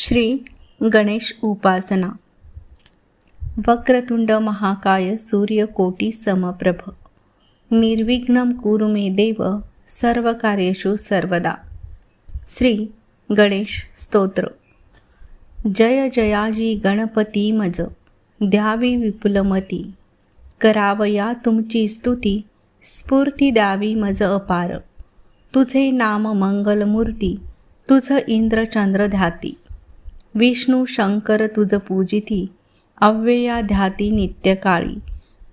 श्री गणेश उपासना. वक्रतुंड महाकाय सूर्यकोटी समप्रभ. निर्विघ्नं कुरु मे देव सर्वकार्येषु सर्वदा. श्री गणेश स्तोत्र. जय जयाजी गणपती मज द्यावी विपुलमती. करावया तुमची स्तुती स्फूर्ती द्यावी मज अपार. तुझे नाम मंगलमूर्ती तुझं इंद्रचंद्र ध्याती. विष्णू शंकर तुझ पूजिती अव्यया ध्याती नित्यकाळी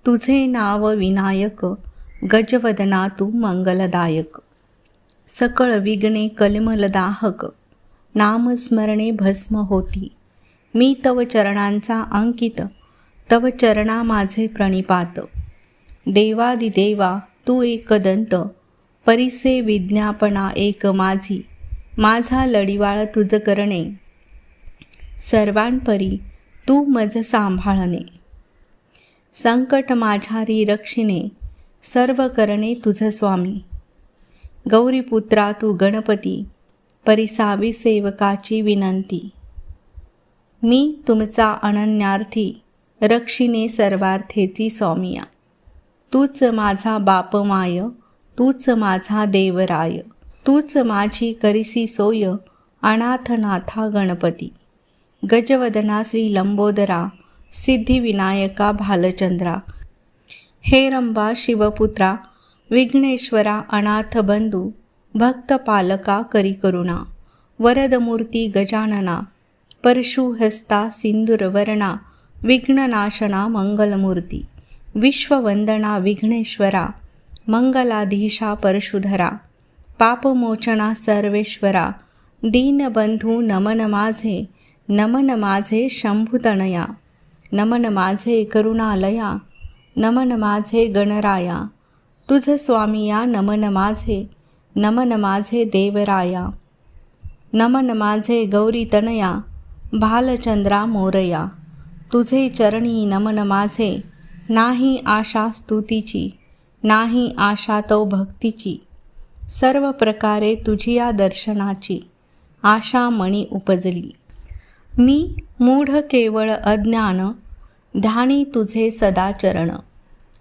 तुझे नाव विनायक गजवदना तू मंगलदायक. सकळ विघ्ने कलमलदाहक नामस्मरणे भस्म होती. मी तव चरणांचा अंकित तव चरणा माझे प्रणिपात. देवादिदेवा तू एकदंत परिसे विज्ञापना एक माझी. माझा लढिवाळ तुझ करणे. सर्वांपरी तू मज सांभाळणे. संकट माझारी रक्षिणे सर्व करणे तुझ स्वामी. गौरीपुत्रा तू गणपती परिसावी सेवकाची विनंती. मी तुमचा अनन्यार्थी रक्षिणे सर्वार्थेची स्वामिया तूच माझा बापमाय तूच माझा देवराय तूच माझी करिसी सोय अनाथनाथा गणपती. गजवदना श्री लंबोदरा सिद्धिविनायका भालचंद्रा हे रंबा शिवपुत्रा विघ्नेश्वरा अनाथ बंधू भक्तपालका करी करुणा वरदमूर्ती गजानना परशुहस्ता सिंदूरवर्णा विघ्ननाशना मंगलमूर्ती विश्ववंदना विघ्नेश्वरा मंगलाधीशा परशुधरा पापमोचना सर्वेश्वरा दीनबंधू नमन माझे नमन माझे शंभुतनया नमन माझे करुणालया नमन माझे गणराया तुझ स्वामिया नमन माझे नमन माझे देवराया नमन माझे गौरीतनया भालचंद्रा मोरया तुझे चरणी नमन माझे नाही आशा स्तुतीची नाही आशा तो भक्तीची सर्व प्रकारे तुझी या दर्शनाची आशा मणी उपजली. मी मूढ केवळ अज्ञान ध्यानी तुझे सदाचरण.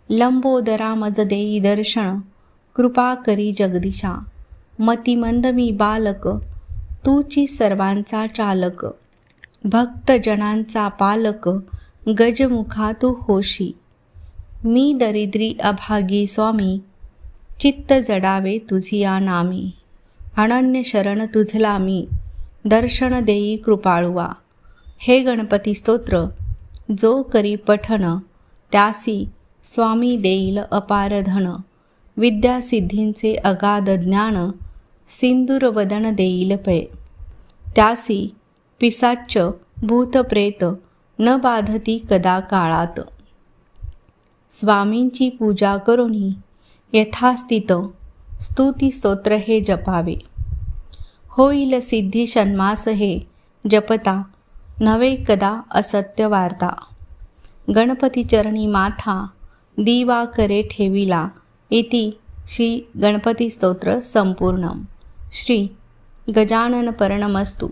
लंबोदरा मज देई दर्शन कृपा करी जगदिशा. मतिमंद मी बालक तूची सर्वांचा चालक. भक्तजनांचा पालक गजमुखा तू होशी. मी दरिद्री अभागी स्वामी चित्त जडावे तुझिया नामी. अनन्य शरण तुझला मी दर्शन देई कृपाळुवा. हे गणपती स्तोत्र जो करी पठण त्यासी स्वामी देईल अपार धन. विद्यासिद्धींचे अगाध ज्ञान सिंदूरवदन देईल पै. त्यासी पिसाच्च भूतप्रेत न बाधती कदा काळात. स्वामींची पूजा करुनी यथास्थित स्तुती स्तोत्र हे जपावे. होईल सिद्धी षण्मास हे जपता नवे कदा असत्य वार्ता. गणपतीचरणी माथा दिवा करे ठेविला. इति श्री गणपती स्तोत्र संपूर्ण. श्री गजानन पर्णमस्तु